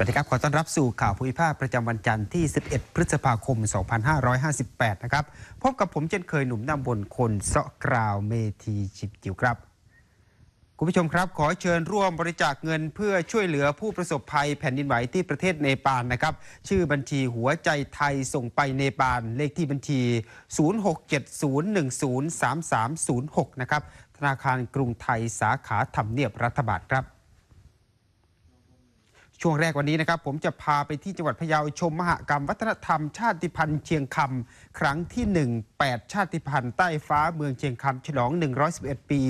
วัสดีครับ ขอต้อนรับสู่ข่าวภูมิภาคประจำวันจันทร์ที่ 11 พฤษภาคม 2558 นะครับ พบกับผมเช่นเคยหนุ่มน้ำบนคนเสาะกราวเมทีจิบจิ๋วครับ คุณผู้ชมครับ ขอเชิญร่วมบริจาคเงินเพื่อช่วยเหลือผู้ประสบภัยแผ่นดินไหวที่ประเทศเนปาลนะครับ ชื่อบัญชีหัวใจไทยส่งไปเนปาล เลขที่บัญชี 0670103306 นะครับ ธนาคารกรุงไทยสาขาทำเนียบรัฐบาลครับ ช่วงแรกวันนี้นะครับผมจะพาไปที่จังหวัดพะเยาชมมหกรรม วัฒนธรรม ชาติพันธุ์เชียงคำครั้งที่ 1 8 ชาติพันธุ์ใต้ฟ้าเมืองเชียงคำฉลอง 111 ปี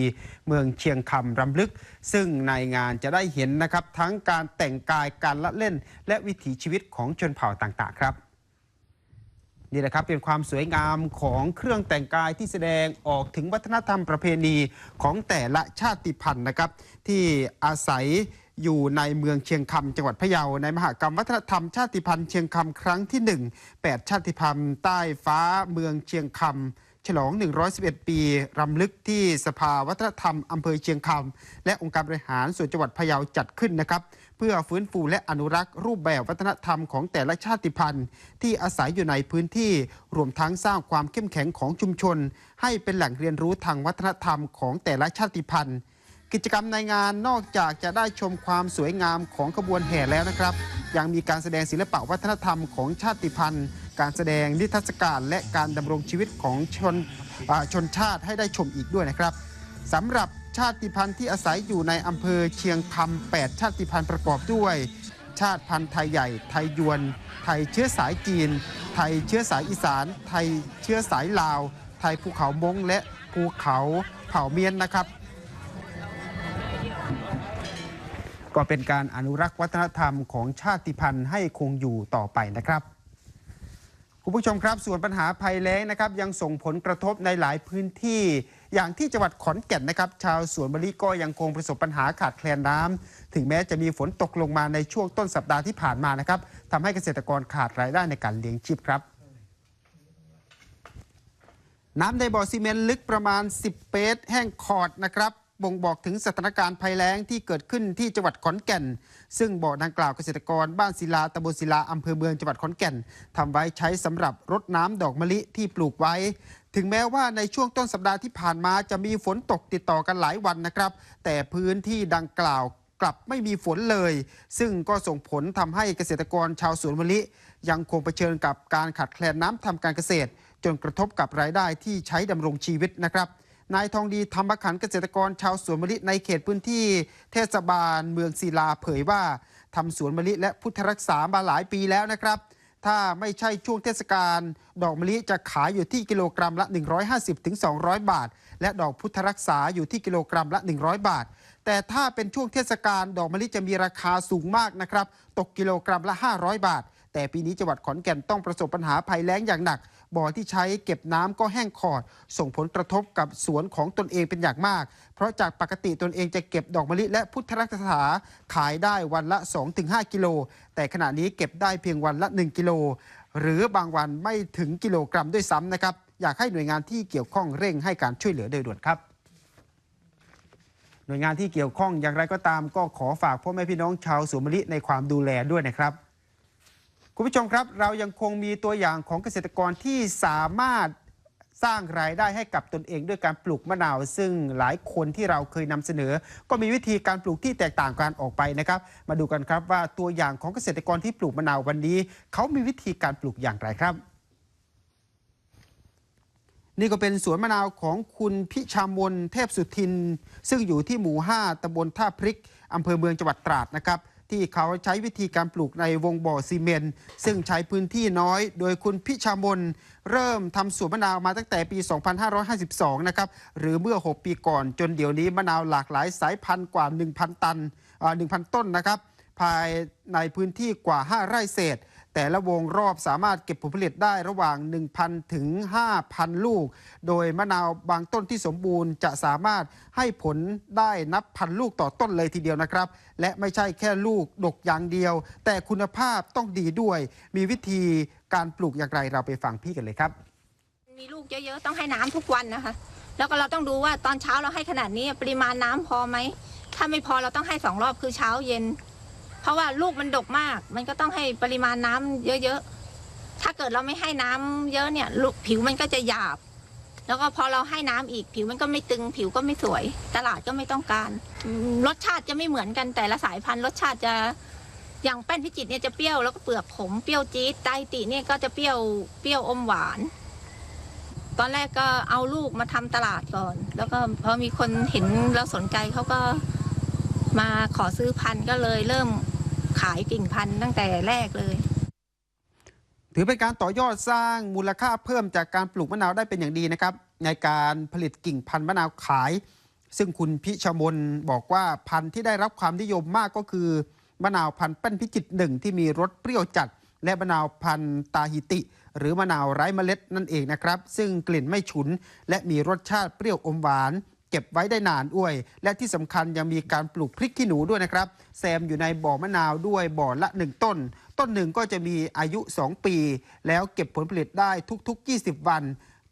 เมืองเชียงคำรำลึก ซึ่งในงานจะได้เห็นนะครับทั้งการแต่งกายการละเล่น และวิถีชีวิตของชนเผ่าต่างๆครับนี่แหละครับเป็นความสวยงามของเครื่องแต่งกายที่แสดงออกถึงวัฒนธรรมประเพณีของแต่ละชาติพันธุ์นะครับ ที่อาศัย อยู่ในเมืองเชียงคำจังหวัดพะเยาในมหกรรมวัฒนธรรมชาติพันธุ์เชียงคำครั้งที่ 1 8 ชาติพันธุ์ใต้ฟ้าเมืองเชียงคำฉลอง 111 ปีรำลึกที่สภาวัฒนธรรมอำเภอเชียงคำและองค์การบริหารส่วนจังหวัดพะเยาจัดขึ้นนะครับเพื่อฟื้นฟูและอนุรักษ์รูปแบบวัฒนธรรมของแต่ละชาติพันธุ์ ที่อาศัยอยู่ในพื้นที่รวมทั้งสร้างความเข้มแข็งของชุมชน ให้เป็นแหล่งเรียนรู้ทางวัฒนธรรมของแต่ละชาติพันธุ์ กิจกรรมในงานนอกจากจะได้ชมความสวยงามของขบวนแห่แล้วนะครับ ยังมีการแสดงศิลปะวัฒนธรรมของชาติพันธุ์ การแสดงนิทรรศการและการดำรงชีวิตของชนชนชาติให้ได้ชมอีกด้วยนะครับสำหรับชาติพันธุ์ที่อาศัยอยู่ในอำเภอเชียงคำ8ชาติพันธุ์ประกอบด้วย ชาติพันธุ์ไทยใหญ่ ไทยยวน ไทยเชื้อสายจีน ไทยเชื้อสายอีสาน ไทยเชื้อสายลาว ไทยภูเขามงและภูเขาเผ่าเมียนนะครับ ก็เป็นการอนุรักษ์วัฒนธรรมของชาติพันธุ์ให้คงอยู่ต่อไปนะครับคุณผู้ชมครับส่วนปัญหาภัยแล้งนะครับยังส่งผลกระทบในหลายพื้นที่ อย่างที่จังหวัดขอนแก่นนะครับ ชาวสวนมะลิก็ยังคงประสบปัญหาขาดแคลนน้ำถึงแม้จะมีฝนตกลงมาในช่วงต้นสัปดาห์ที่ผ่านมานะครับทำให้เกษตรกรขาดรายได้ในการเลี้ยงชีพครับ น้ำในบ่อซีเมนต์ลึกประมาณ 10 เมตร แห้งขอดนะครับ บ่งบอกถึงสถานการณ์ภัยแล้งที่เกิดขึ้นที่จังหวัดขอนแก่น ซึ่งบ่อดังกล่าวเกษตรกรบ้านศิลาตำบลศิลาอำเภอเมืองจังหวัดขอนแก่นทำไว้ใช้สำหรับรดน้ำดอกมะลิที่ปลูกไว้ ถึงแม้ว่าในช่วงต้นสัปดาห์ที่ผ่านมาจะมีฝนตกติดต่อกันหลายวันนะครับ แต่พื้นที่ดังกล่าวกลับไม่มีฝนเลย ซึ่งก็ส่งผลทำให้เกษตรกรชาวสวนมะลิ ยังคงเผชิญกับการขาดแคลนน้ำทำการเกษตร จนกระทบกับรายได้ที่ใช้ดำรงชีวิตนะครับ นายทองดีธรรมขันเกษตรกรชาวสวนมะลิในเขตพื้นที่เทศบาลเมืองศิลาเผยว่าทำสวนมะลิและพุทธรักษามาหลายปีแล้วนะครับ ถ้าไม่ใช่ช่วงเทศกาลดอกมะลิจะขายอยู่ที่กิโลกรัมละ 150-200 บาท และดอกพุทธรักษาอยู่ที่กิโลกรัมละ 100 บาท แต่ถ้าเป็นช่วงเทศกาลดอกมะลิจะมีราคาสูงมากนะครับ ตกกิโลกรัมละ 500 บาท แต่ปีนี้จังหวัดขอนแก่นต้องประสบปัญหาภัยแล้งอย่างหนัก บ่อที่ใช้เก็บน้ำก็แห้งขอด ส่งผลกระทบกับสวนของตนเองเป็นอย่างมาก เพราะจากปกติตนเองจะเก็บดอกมะลิและพุทธรักษาขายได้วันละ 2-5 กิโล แต่ขณะนี้เก็บได้เพียงวันละ 1 กิโล หรือบางวันไม่ถึงกิโลกรัมด้วยซ้ำนะครับ อยากให้หน่วยงานที่เกี่ยวข้องเร่งให้การช่วยเหลือโดยด่วนครับหน่วยงานที่เกี่ยวข้องอย่างไรก็ตามก็ขอฝากพ่อแม่พี่น้องชาวสวนมะลิในความดูแลด้วยนะครับ คุณผู้ชมครับ เรายังคงมีตัวอย่างของเกษตรกรที่สามารถสร้างรายได้ให้กับตนเองด้วยการปลูกมะนาว ซึ่งหลายคนที่เราเคยนำเสนอ ก็มีวิธีการปลูกที่แตกต่างกันออกไปนะครับ มาดูกันครับว่าตัวอย่างของเกษตรกรที่ปลูกมะนาววันนี้ เขามีวิธีการปลูกอย่างไรครับ นี่ก็เป็นสวนมะนาวของคุณพิชามนเทพสุทิน ซึ่งอยู่ที่หมู่ 5ตำบลท่าพริกอำเภอเมืองจังหวัดตราดนะครับ ที่เขาใช้วิธีการปลูกในวงบ่อซีเมนต์ซึ่งใช้พื้นที่น้อย โดยคุณพิชามนเริ่มทำสวนมะนาวมาตั้งแต่ปี 2552 นะครับ หรือเมื่อ 6 ปีก่อน จนเดี๋ยวนี้มะนาวหลากหลายสายพันธุ์กว่า 1,000 ตัน 1,000 ต้นนะครับ ภายในพื้นที่กว่า 5 ไร่เศษ แต่ละวงรอบสามารถเก็บผลผลิตได้ระหว่าง 1,000 ถึง 5,000 ลูก โดยมะนาวบางต้นที่สมบูรณ์จะสามารถให้ผลได้นับพันลูกต่อต้นเลยทีเดียวนะครับ และไม่ใช่แค่ลูกดกอย่างเดียว แต่คุณภาพต้องดีด้วย มีวิธีการปลูกอย่างไรเราไปฟังพี่กันเลยครับ มีลูกเยอะๆต้องให้น้ำทุกวันนะคะ แล้วก็เราต้องดูว่าตอนเช้าเราให้ขนาดนี้ปริมาณน้ำพอไหมถ้าไม่พอเราต้องให้สองรอบคือเช้าเย็น ราะว่าลูกมันดกมาก มันก็ต้องให้ปริมาณน้ำเยอะๆ ถ้าเกิดเราไม่ให้น้ำเยอะเนี่ยลูกผิวมันก็จะหยาบ แล้วก็พอเราให้น้ำอีกผิวมันก็ไม่ตึง ผิวก็ไม่สวย ตลาดก็ไม่ต้องการ รสชาติจะไม่เหมือนกันแต่ละสายพันธุ์รสชาติจะอย่างแป้นพิจิตเนี่ยจะเปรี้ยวแล้วก็เปลือกขมเปรี้ยวจี๊ดไตติเนี่ยก็จะเปรี้ยวเปรี้ยวอมหวาน ตอนแรกก็เอาลูกมาทำตลาดก่อน แล้วก็พอมีคนเห็นแล้วสนใจเขาก็มาขอซื้อพันธุ์ก็เลยเริ่ม ขายกิ่งพันธุ์ตั้งแต่แรกเลย ถือเป็นการต่อยอดสร้างมูลค่าเพิ่มจากการปลูกมะนาวได้เป็นอย่างดีนะครับ ในการผลิตกิ่งพันธุ์มะนาวขาย ซึ่งคุณพิชมนบอกว่าพันธุ์ที่ได้รับความนิยมมากก็คือมะนาวพันธุ์แป้นพิจิตหนึ่งที่มีรสเปรี้ยวจัด และมะนาวพันธุ์ตาฮิติ หรือมะนาวไร้เมล็ดนั่นเองนะครับ ซึ่งกลิ่นไม่ฉุน และมีรสชาติเปรี้ยวอมหวาน เก็บไว้ได้นานด้วย และที่สำคัญยังมีการปลูกพริกขี้หนูด้วยนะครับแซมอยู่ในบ่อมะนาวด้วยบ่อละ 1 ต้น ต้นหนึ่งก็จะมีอายุ 2 ปี แล้วเก็บผลผลิตได้ทุก ๆ 20 วัน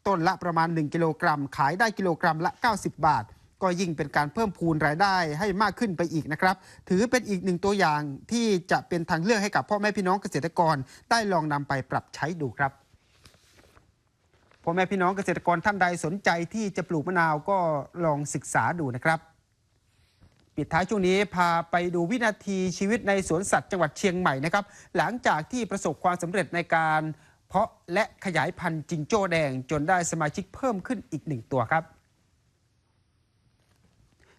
ต้นละประมาณ 1 กิโลกรัม ขายได้กิโลกรัมละ 90 บาท ก็ยิ่งเป็นการเพิ่มพูนรายได้ให้มากขึ้นไปอีกนะครับ ถือเป็นอีกหนึ่งตัวอย่างที่จะเป็นทางเลือกให้กับพ่อแม่พี่น้องเกษตรกรได้ลองนำไปปรับใช้ดูครับ พ่อแม่พี่น้องเกษตรกรท่านใดสนใจที่จะปลูกมะนาวก็ลองศึกษาดูนะครับ ปิดท้ายช่วงนี้พาไปดูวินาทีชีวิตในสวนสัตว์จังหวัดเชียงใหม่นะครับ หลังจากที่ประสบความสำเร็จในการเพาะและขยายพันธุ์จิงโจ้แดงจนได้สมาชิกเพิ่มขึ้นอีกหนึ่งตัวครับ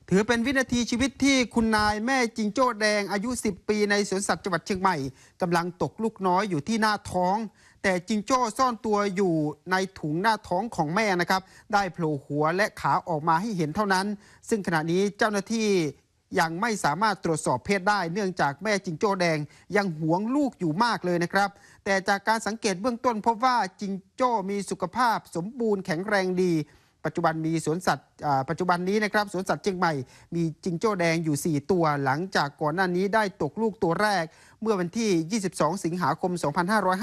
ถือเป็นวินาทีชีวิตที่คุณนายแม่จิงโจ้แดงอายุ 10 ปีในสวนสัตว์จังหวัดเชียงใหม่กำลังตกลูกน้อยอยู่ที่หน้าท้อง แต่จิงโจ้ซ่อนตัวอยู่ในถุงหน้าท้องของแม่นะครับ ได้โผล่หัวและขาออกมาให้เห็นเท่านั้น ซึ่งขณะนี้เจ้าหน้าที่ยังไม่สามารถตรวจสอบเพศได้ เนื่องจากแม่จิงโจ้แดงยังหวงลูกอยู่มากเลยนะครับ แต่จากการสังเกตเบื้องต้นพบว่าจิงโจ้มีสุขภาพสมบูรณ์แข็งแรงดี ปัจจุบันมีสวนสัตว์ปัจจุบันนี้นะครับสวนสัตว์เชียงใหม่มีจิงโจ้แดงอยู่ 4 ตัว หลังจากก่อนหน้านี้ได้ตกลูกตัวแรก เมื่อวันที่ 22 สิงหาคม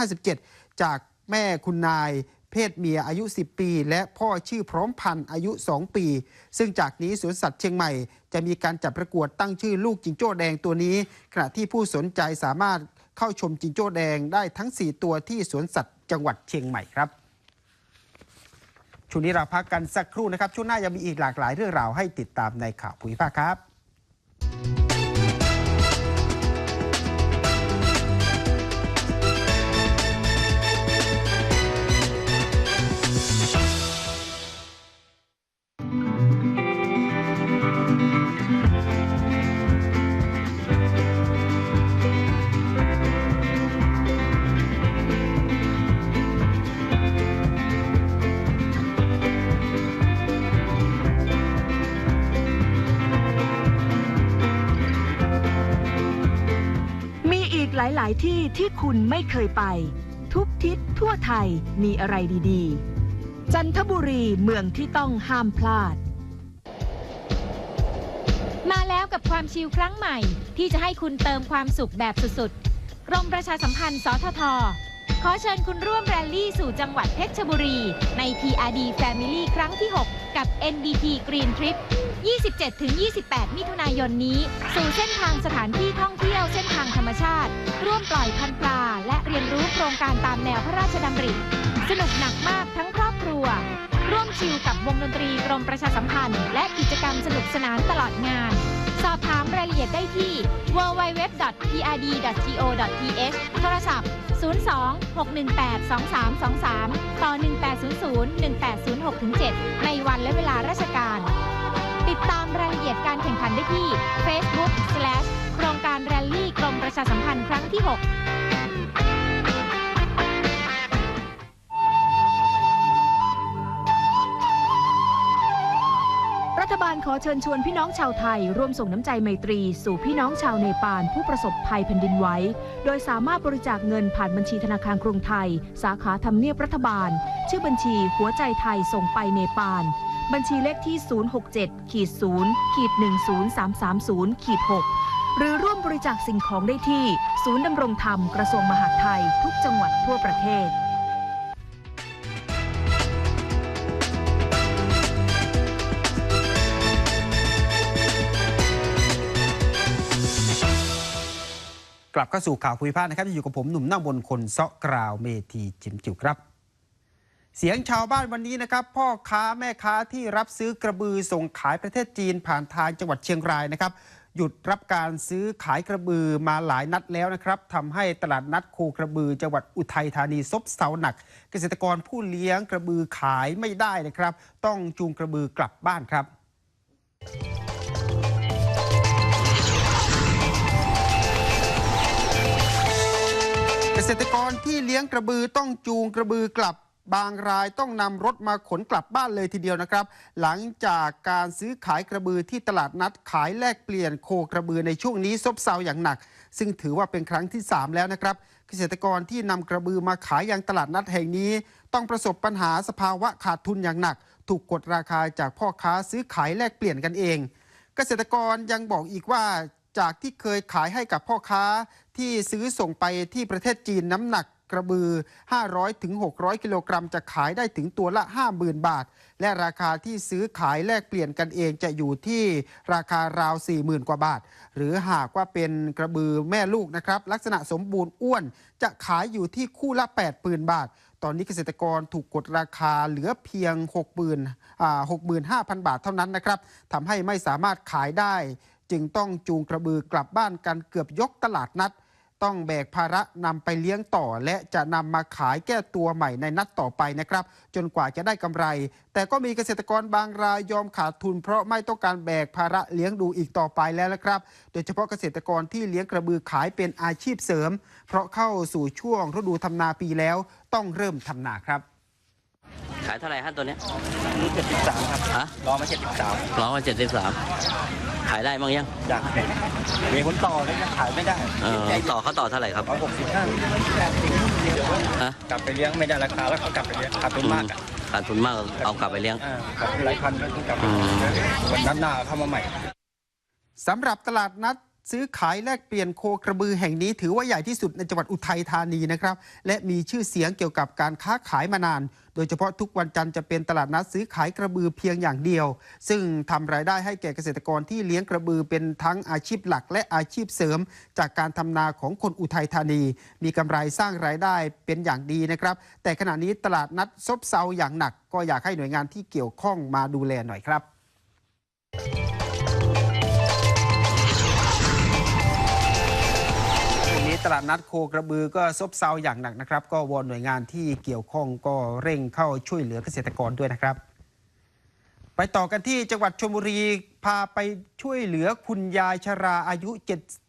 2557 จากแม่คุณนายเพศเมียอายุ 10 ปี และพ่อชื่อพร้อมพันธ์อายุ 2 ปี ซึ่งจากนี้สวนสัตว์เชียงใหม่ จะมีการจัดประกวดตั้งชื่อลูกจิงโจ้แดงตัวนี้ ขณะที่ผู้สนใจสามารถเข้าชมจิงโจ้แดงได้ทั้ง 4 ตัวที่สวนสัตว์จังหวัดเชียงใหม่ครับ ช่วงนี้เราพักกันสักครู่นะครับ ช่วงหน้ายังมีอีกหลากหลายเรื่องราวให้ติดตามในข่าวภูมิภาคครับ ลาย ๆ ที่ที่คุณไม่เคยไป ทุกทิศทั่วไทยมีอะไรดีๆ จันทบุรีเมืองที่ต้องห้ามพลาด มาแล้วกับความชิลครั้งใหม่ ที่จะให้คุณเติมความสุขแบบสุด ๆ กรมประชาสัมพันธ์ สทท ขอเชิญคุณร่วมแรลลี่สู่จังหวัดเพชรบุรี ใน PRD Family ครั้งที่ 6 กับ NBT Green Trip 27-28 มิถุนายนนี้ สู่เส้นทางสถานที่ท่องเที่ยวเส้นทางธรรมชาติ ร่วมปล่อยพันปลา และเรียนรู้โครงการตามแนวพระราชดำริ สนุกหนักมากทั้งครอบครัว ร่วมชิลกับวงดนตรีกรมประชาสัมพันธ์ และกิจกรรมสนุกสนานตลอดงาน สอบถามรายละเอียดได้ที่ www.prd.go.th โทรศัพท์ 02-618-2323 ต่อ 1800-1806-7 ในวันและเวลาราชการ ติดตามรายละเอียดการแข่งขันได้ที่ Facebook โครงการแรลลี่กรมประชาสัมพันธ์ครั้งที่ 6 ขอเชิญชวนพี่น้องชาวไทย ร่วมส่งน้ำใจไมตรี สู่พี่น้องชาวเนปาลผู้ประสบภัยแผ่นดินไหวโดยสามารถบริจาคเงินผ่านบัญชีธนาคารกรุงไทย สาขาทำเนียบรัฐบาล ชื่อบัญชีหัวใจไทยส่งไปเนปาลบัญชีเลขที่ 067ขีด0ขีด10330ขีด6หรือร่วมบริจาคสิ่งของได้ที่ ศูนย์ดำรงธรรมกระทรวงมหาดไทย ทุกจังหวัดทั่วประเทศ ลับเข้าสู่ข่าวภูมิภาคนะครับอยู่กับผมหนุ่มหน้าบนคนเซาะกราวเมทีจิมจิ๋วครับ เสียงชาวบ้านวันนี้นะครับ พ่อค้าแม่ค้าที่รับซื้อกระบือส่งขายประเทศจีนผ่านทางจังหวัดเชียงรายนะครับ หยุดรับการซื้อขายกระบือมาหลายนัดแล้วนะครับทำให้ตลาดนัดโคกระบือจังหวัดอุทัยธานีซบเซาหนัก เกษตรกรผู้เลี้ยงกระบือขายไม่ได้นะครับ ต้องจูงกระบือกลับบ้านครับ ษตรกรที่เลี้ยงกระบือต้องจูงกระบือกลับบางรายต้องนำรถมาขนกลับบ้านเลยทีเดียวนะครับ หลังจากการซื้อขายกระบือที่ตลาดนัดขายแลกเปลี่ยนโคกระบือในช่วงนี้ซบเซาอย่างหนัก ซึ่งถือว่าเป็นครั้งที่ 3 แล้วนะครับ เกษตรกรที่นำกระบือมาขายยังตลาดนัดแห่งนี้ ต้องประสบปัญหาสภาวะขาดทุนอย่างหนัก ถูกกดราคาจากพ่อค้าซื้อขายแลกเปลี่ยนกันเอง เกษตรกรยังบอกอีกว่า จากที่เคยขายให้กับพ่อค้าที่ซื้อส่งไปที่ประเทศจีนน้ำหนักกระบือ 500ถึง600 กิโลกรัม จะขายได้ถึงตัวละ 50,000 บาท และราคาที่ซื้อขายแลกเปลี่ยนกันเองจะอยู่ที่ราคาราว 40,000 กว่าบาท หรือหากว่าเป็นกระบือแม่ลูกนะครับ ลักษณะสมบูรณ์อ้วน จะขายอยู่ที่คู่ละ 80,000 บาท ตอนนี้เกษตรกรถูกกดราคาเหลือเพียง 60,000 65,000 บาทเท่านั้นนะครับทำให้ไม่สามารถขายได้ จึงต้องจูงกระบือกลับบ้านกันเกือบยกตลาดนัด ต้องแบกภาระนำไปเลี้ยงต่อ และจะนำมาขายแก้ตัวใหม่ในนัดต่อไปนะครับ จนกว่าจะได้กำไร แต่ก็มีเกษตรกรบางรายยอมขาดทุน เพราะไม่ต้องการแบกภาระเลี้ยงดูอีกต่อไปแล้วนะครับ โดยเฉพาะเกษตรกรที่เลี้ยงกระบือขายเป็นอาชีพเสริม เพราะเข้าสู่ช่วงฤดูทำนาปีแล้ว ต้องเริ่มทำนาครับขายเท่าไหร่ฮะตัวเนี้ยนี่เจ็ดสิบสามครับฮะรอมาเจ็ดสิบสามร้องมาเจ็ดสิบสาม ขายได้มั้งยังอยากเห็นมีคนต่อแล้วยังขายไม่ได้เออต่อเขาต่อเท่าไหร่ครับร้อยหกสิบห้าฮะกลับไปเลี้ยงไม่ได้ราคาแล้วเขากลับไปเลี้ยงขาดทุนมากอะขาดทุนมากเอากลับไปเลี้ยงอ่าขาดทุนหลายพันก็ต้องกลับอืมวันนั้นหน้าเข้ามาใหม่ สำหรับตลาดนัด ซื้อขายแลกเปลี่ยนโคกระบือแห่งนี้ถือว่าใหญ่ที่สุดในจังหวัดอุทัยธานีนะครับ และมีชื่อเสียงเกี่ยวกับการค้าขายมานาน โดยเฉพาะทุกวันจันทร์จะเป็นตลาดนัดซื้อขายกระบือเพียงอย่างเดียว ซึ่งทำรายได้ให้แก่เกษตรกรที่เลี้ยงกระบือเป็นทั้งอาชีพหลักและอาชีพเสริม จากการทำนาของคนอุทัยธานี มีกำไรสร้างรายได้เป็นอย่างดีนะครับ แต่ขณะนี้ตลาดนัดซบเซาอย่างหนัก ก็อยากให้หน่วยงานที่เกี่ยวข้องมาดูแลหน่อยครับ ตลาดนัดโคกระบือก็ซบเซาอย่างหนักนะครับ ก็วอนหน่วยงานที่เกี่ยวข้องก็เร่งเข้าช่วยเหลือเกษตรกรด้วยนะครับ ไปต่อกันที่จังหวัดชลบุรีพาไปช่วยเหลือคุณยายชราอายุ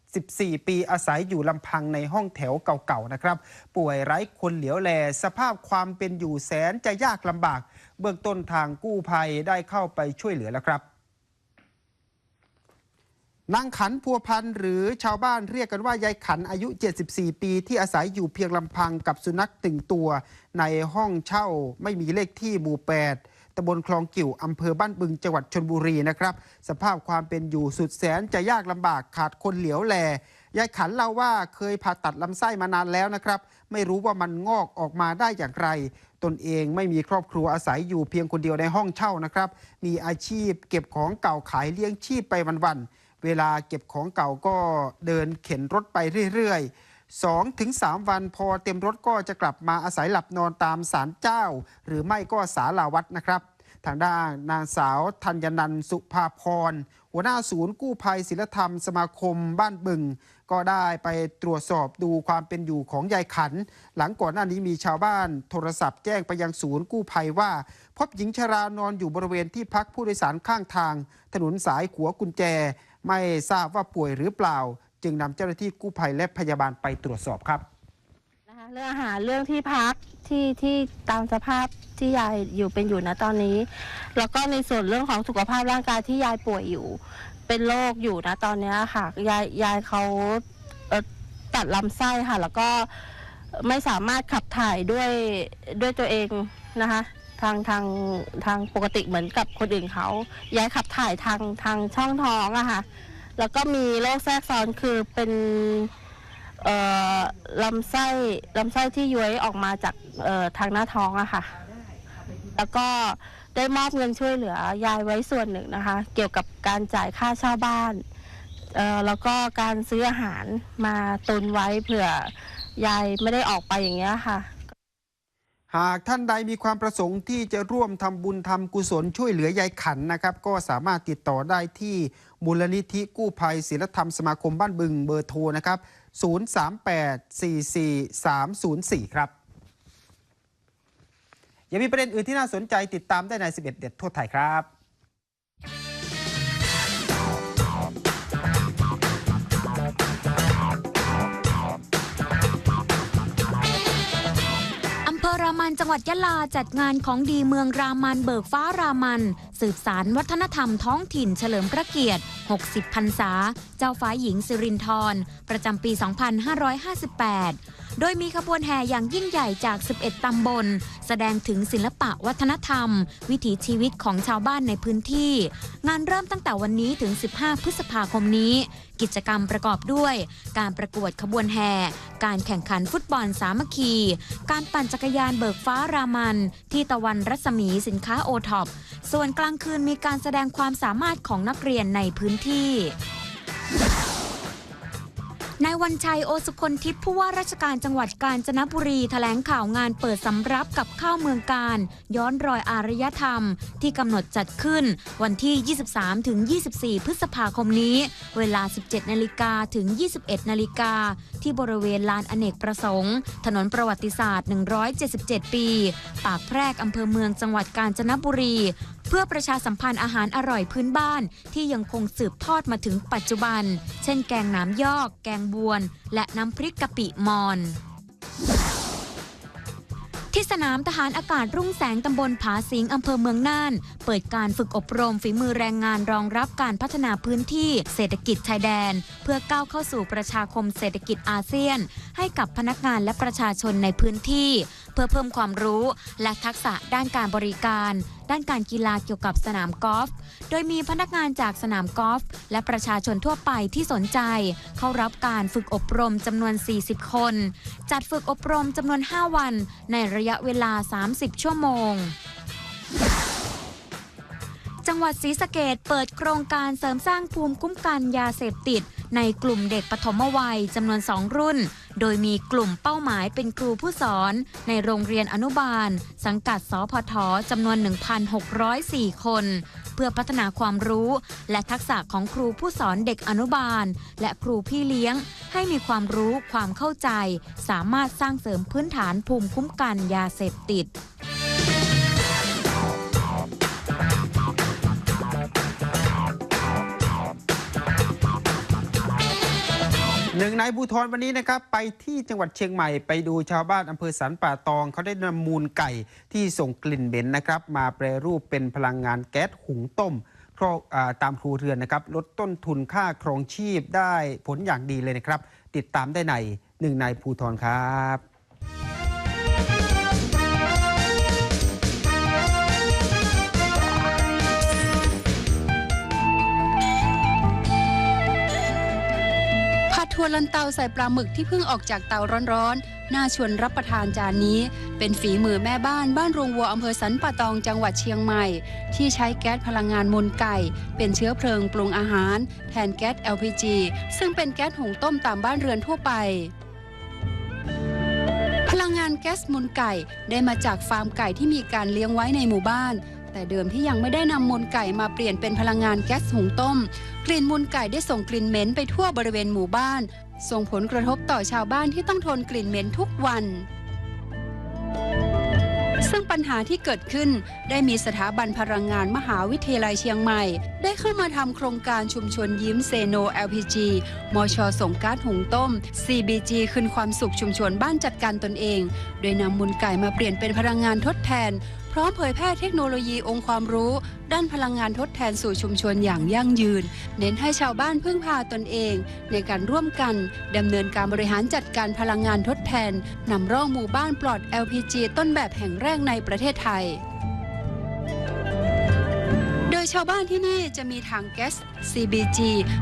74 ปีอาศัยอยู่ลำพังในห้องแถวเก่าๆนะครับ ป่วยไร้คนเหลียวแล สภาพความเป็นอยู่แสนจะยากลำบาก เบื้องต้นทางกู้ภัยได้เข้าไปช่วยเหลือแล้วครับ นางขันพัวพันหรือชาวบ้านเรียกกันว่ายายขันอายุ 74 ปีที่อาศัยอยู่เพียงลำพังกับสุนัขตึงตัว ในห้องเช่าไม่มีเลขที่หมู่ 8ตำบลคลองกิ่วอำเภอบ้านบึงจังหวัดชนบุรีนะครับ สภาพความเป็นอยู่สุดแสนจะยากลำบากขาดคนเหลียวแล ยายขันเล่าว่าเคยผ่าตัดลำไส้มานานแล้วนะครับ ไม่รู้ว่ามันงอกออกมาได้อย่างไร ตนเองไม่มีครอบครัวอาศัยอยู่เพียงคนเดียวในห้องเช่านะครับ มีอาชีพเก็บของเก่าขายเลี้ยงชีพไปวันๆ เวลาเก็บของเก่าก็เดินเข็นรถไปเรื่อยๆ2ถึง3วันพอเต็มรถก็จะกลับมาอาศัยหลับนอนตามศาลเจ้า หรือไม่ก็ศาลาวัดนะครับ ทางด้านนางสาวธัญนันสุภาพร หัวหน้าศูนย์กู้ภัยศิลธรรมสมาคมบ้านบึง ก็ได้ไปตรวจสอบดูความเป็นอยู่ของยายขัน หลังก่อนหน้านี้มีชาวบ้านโทรศัพท์แจ้งไปยังศูนย์กู้ภัยว่า พบหญิงชรานอนอยู่บริเวณที่พักผู้โดยสารข้างทาง ถนนสายขัวกุญแจ ไม่ทราบว่าป่วยหรือเปล่า จึงนำเจ้าหน้าที่กู้ภัยและพยาบาลไปตรวจสอบครับ นะคะเรื่องอาหารเรื่องที่พักที่ที่ตามสภาพที่ยายอยู่เป็นอยู่นะตอนนี้ แล้วก็ในส่วนเรื่องของสุขภาพร่างกายที่ยายป่วยอยู่ เป็นโรคอยู่นะตอนเนี้ยค่ะยายยายเขาเอ่อตัดลำไส้ค่ะ แล้วก็ไม่สามารถขับถ่ายด้วยด้วยตัวเองนะคะ ทางทางทางปกติเหมือนกับคนอื่นเขายายขับถ่ายทางทางช่องท้องอะค่ะ แล้วก็มีโรคแทรกซ้อนคือเป็นเอ่อลำไส้ลำไส้ที่ย้วยออกมาจากเอ่อทางหน้าท้องอะค่ะ แล้วก็ได้มอบเงินช่วยเหลือยายไว้ส่วนหนึ่งนะคะ เกี่ยวกับการจ่ายค่าเช่าบ้านเอ่อแล้วก็การซื้ออาหารมาตุนไว้เผื่อยายไม่ได้ออกไปอย่างเงี้ยค่ะ หากท่านใดมีความประสงค์ที่จะร่วมทำบุญทำกุศลช่วยเหลือยายขันนะครับ ก็สามารถติดต่อได้ที่มูลนิธิกู้ภัยศิลธรรมสมาคมบ้านบึงเบอร์โทรนะครับ 038444304 ครับ ยังมีประเด็นอื่นที่น่าสนใจติดตามได้ใน 11 เด็ดทั่วไทยครับำเภอรามันจังหวัดยะลาจัดงานของดีเมืองรามันเบิกฟ้ารามัน สืบสารวัฒนธรรมท้องถิ่นเฉลิมพระเกียรติ 60 พรรษา เจ้าฟ้าหญิงสิรินทรประจำปี 2558 โดยมีขบวนแห่อย่างยิ่งใหญ่จาก 11 ตำบล แสดงถึงศิลปะวัฒนธรรม วิถีชีวิตของชาวบ้านในพื้นที่ งานเริ่มตั้งแต่วันนี้ถึง 15 พฤษภาคมนี้ กิจกรรมประกอบด้วย การประกวดขบวนแห่ การแข่งขันฟุตบอลสามัคคี การปั่นจักรยานเบิกฟ้ารามัน ที่ตะวันรัศมีสินค้าโอท็อป ส่วนกลางคืนมีการแสดงความสามารถของนักเรียนในพื้นที่ นายวันชัยโอสุคนทิพย์ผู้ว่าราชการจังหวัดกาญจนบุรีแถลงข่าวงานเปิดสำรับกับข้าวเมืองการ ย้อนรอยอารยธรรม ที่กำหนดจัดขึ้นวันที่ 23-24 พฤษภาคมนี้ เวลา 17นาฬิกาถึง 21นาฬิกาที่บริเวณลานอเนกประสงค์ ถนนประวัติศาสตร์ 177 ปี ปากแพรกอำเภอเมืองจังหวัดกาญจนบุรี เพื่อประชาสัมพันธ์อาหารอร่อยพื้นบ้าน ที่ยังคงสืบทอดมาถึงปัจจุบัน เช่นแกงน้ำยอก แกงบวน และน้ำพริกกะปิมอน ที่สนามทหารอากาศรุ่งแสงตำบลผาสิงอำเภอเมืองน่าน เปิดการฝึกอบรมฝีมือแรงงานรองรับการพัฒนาพื้นที่เศรษฐกิจชายแดน เพื่อก้าวเข้าสู่ประชาคมเศรษฐกิจอาเซียน ให้กับพนักงานและประชาชนในพื้นที่ พื่อเพิ่มความรู้ และทักษะด้านการบริการ ด้านการกีฬาเกี่ยวกับสนามกอล์ฟ โดยมีพนักงานจากสนามกอล์ฟและประชาชนทั่วไปที่สนใจ เข้ารับการฝึกอบรมจำนวน 40 คน จัดฝึกอบรมจำนวน 5 วัน ในระยะเวลา 30 ชั่วโมงจังหวัดศรีสะเกดเปิดโครงการเสริมสร้างภูมิคุ้มกันยาเสพติด ในกลุ่มเด็กปฐมวัยจำนวน 2 รุ่น โดยมีกลุ่มเป้าหมายเป็นครูผู้สอน ในโรงเรียนอนุบาล สังกัดสพทจำนวน 1,604 คน เพื่อพัฒนาความรู้ และทักษะของครูผู้สอนเด็กอนุบาล และครูพี่เลี้ยง ให้มีความรู้ความเข้าใจ สามารถสร้างเสริมพื้นฐานภูมิคุ้มกันยาเสพติด หนึ่งในายบูทรวันนี้นะครับไปที่จังหวัดเชียงใหม่ไปดูชาวบ้านอำเภอสันป่าตอง เขาได้นำมูลไก่ที่ส่งกลิ่นเหม็นนะครับ มาแปรรูปเป็นพลังงานแก๊สหุงต้มครอบตามครูเรือนนะครับ ลดต้นทุนค่าครองชีพได้ผลอย่างดีเลยนะครับ ติดตามได้ในหนึ่งในายภูทรครับ วลันเตาใส่ปลาหมึกที่เพิ่งออกจากเตาร้อนๆ น่าชวนรับประทานจานนี้ เป็นฝีมือแม่บ้านบ้านโรงวัวอำเภอสันป่าตองจังหวัดเชียงใหม่ ที่ใช้แก๊สพลังงานมูลไก่ เป็นเชื้อเพลิงปรุงอาหาร แทนแก๊ส LPG ซึ่งเป็นแก๊สหุงต้มตามบ้านเรือนทั่วไปพลังงานแก๊สมูลไก่ได้มาจากฟาร์มไก่ที่มีการเลี้ยงไว้ในหมู่บ้าน แต่เดิมที่ยังไม่ได้นำมูลไก่มาเปลี่ยนเป็นพลังงานแก๊สหุงต้ม กลิ่นมูลไก่ได้ส่งกลิ่นเหม็นไปทั่วบริเวณหมู่บ้าน ส่งผลกระทบต่อชาวบ้านที่ต้องทนกลิ่นเหม็นทุกวัน ซึ่งปัญหาที่เกิดขึ้นได้มีสถาบันพลังงานมหาวิทยาลัยเชียงใหม่ ได้เข้ามาทำโครงการชุมชนยิ้มเซโน LPG มชส่งก๊าซหุงต้ม CBG คืนความสุขชุมชนบ้านจัดการตนเอง โดยนำมูลไก่มาเปลี่ยนเป็นพลังงานทดแทน ร้อมเผยแพร่เทคโนโลยีองค์ความรู้ ด้านพลังงานทดแทนสู่ชุมชนอย่างยั่งยืน เน้นให้ชาวบ้านพึ่งพาตนเอง ในการร่วมกันดำเนินการบริหารจัดการพลังงานทดแทนนำร่องหมู่บ้านปลอด LPG ต้นแบบแห่งแรกในประเทศไทยโดย ชาวบ้านที่นี่จะมีถังแก๊ส CBG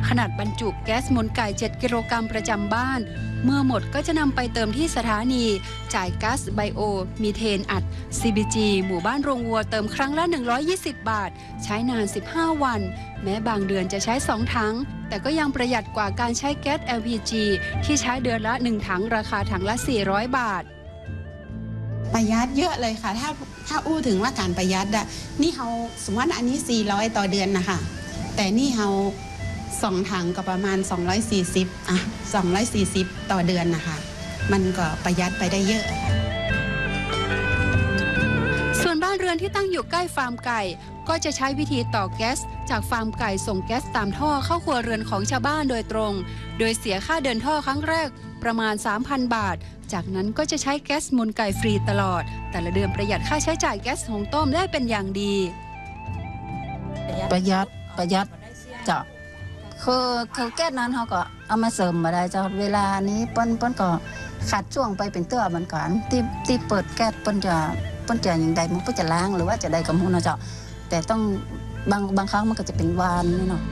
ขนาดบรรจุแก๊สมูลไก่ 7 กิโลกรัมประจำบ้าน เมื่อหมดก็จะนำไปเติมที่สถานี จ่ายก๊าซไบโอ มีเทนอัด CBG หมู่บ้านโรงวัวเติมครั้งละ 120 บาท ใช้นาน 15 วัน แม้บางเดือนจะใช้ 2 ถัง แต่ก็ยังประหยัดกว่าการใช้แก๊ส LPG ที่ใช้เดือนละ 1 ถังราคาถังละ 400 บาท ประหยัดเยอะเลยค่ะ ถ้าถ้าอู้ถึงว่าการประหยัดอะนี่เขาสมมติอันนี้ 400 ต่อเดือนนะคะ แต่นี่เขาสองถังก็ประมาณ 240อะ240 ต่อเดือนนะคะ มันก็ประหยัดไปได้เยอะ ส่วนบ้านเรือนที่ตั้งอยู่ใกล้ฟาร์มไก่ ก็จะใช้วิธีต่อแก๊ส จากฟาร์มไก่ส่งแก๊สตามท่อเข้าครัวเรือนของชาวบ้านโดยตรง โดยเสียค่าเดินท่อครั้งแรก ประมาณ 3,000 บาท จากนั้นก็จะใช้แก๊สมูลไก่ฟรีตลอด แต่ละเดือนประหยัดค่าใช้จ่ายแก๊สหุงต้มได้เป็นอย่างดี ประหยัดประหยัดเจ้าคือคือแก้นั้นเขาก็เอามาเสริมมาได้เจ้าเวลานี้เปิ้นเปิ้นก็ขาดช่วงไปเป็นเตื้อเหมือนกันที่ที่เปิดแก๊สเปิ้นจะเปิ้นจะอย่างใดมันก็จะล้างหรือว่าจะใดกับมูนะเจ้าแต่ต้องบางบางครั้งมันก็จะเป็นวานนี่เนาะ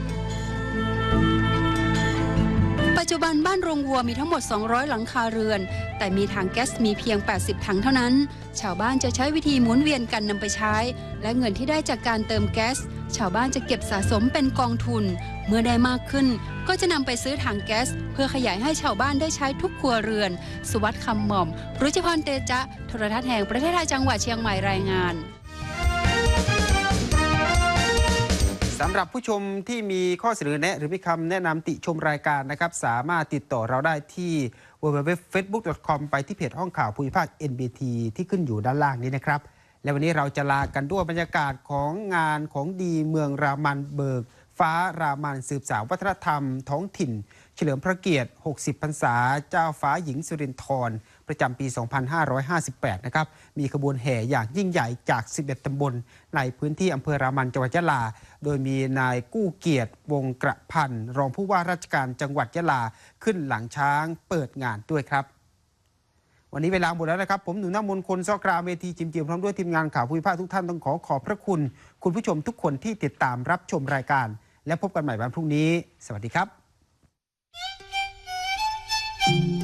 ปัจจุบันบ้านโรงวัวมีทั้งหมด 200 หลังคาเรือน แต่มีถังแก๊สมีเพียง 80 ถังเท่านั้น ชาวบ้านจะใช้วิธีหมุนเวียนกันนำไปใช้ และเงินที่ได้จากการเติมแก๊ส ชาวบ้านจะเก็บสะสมเป็นกองทุน เมื่อได้มากขึ้น ก็จะนำไปซื้อถังแก๊ส เพื่อขยายให้ชาวบ้านได้ใช้ทุกครัวเรือน สุวัสดิ์คำหม่อม รุจิพรเตจะ โทรทัศน์แห่งประเทศไทยจังหวัดเชียงใหม่รายงาน สำหรับผู้ชมที่มีข้อเสนอแนะ หรือมีคำแนะนำติชมรายการนะครับ สามารถติดต่อเราได้ที่ www.facebook.com ไปที่เพจห้องข่าวภูมิภาค NBT ที่ขึ้นอยู่ด้านล่างนี้นะครับ และวันนี้เราจะลากันด้วยบรรยากาศของงานของดีเมืองรามันเบิก ฟ้ารามันสืบสาววัฒนธรรม ท้องถิ่น เฉลิมพระเกียรติ 60 พรรษา เจ้าฟ้าหญิงสุรินทร์ ประจำปี 2558 นะครับ มีขบวนแห่อย่างยิ่งใหญ่จาก 11 ตำบล ในพื้นที่อำเภอรามันจังหวัดยะลา โดยมีนายกู้เกียรติวงกระพันรองผู้ว่าราชการจังหวัดยะลาขึ้นหลังช้างเปิดงานด้วยครับ วันนี้เวลาหมดแล้วนะครับ ผมหนูน้ำมนคนซอกราเวทีจิมจีมพร้อมด้วยทีมงานข่าวภูมิภาคทุกท่านต้องขอขอบพระคุณ คุณผู้ชมทุกคนที่ติดตามรับชมรายการ และพบกันใหม่วันพรุ่งนี้ สวัสดีครับ thank you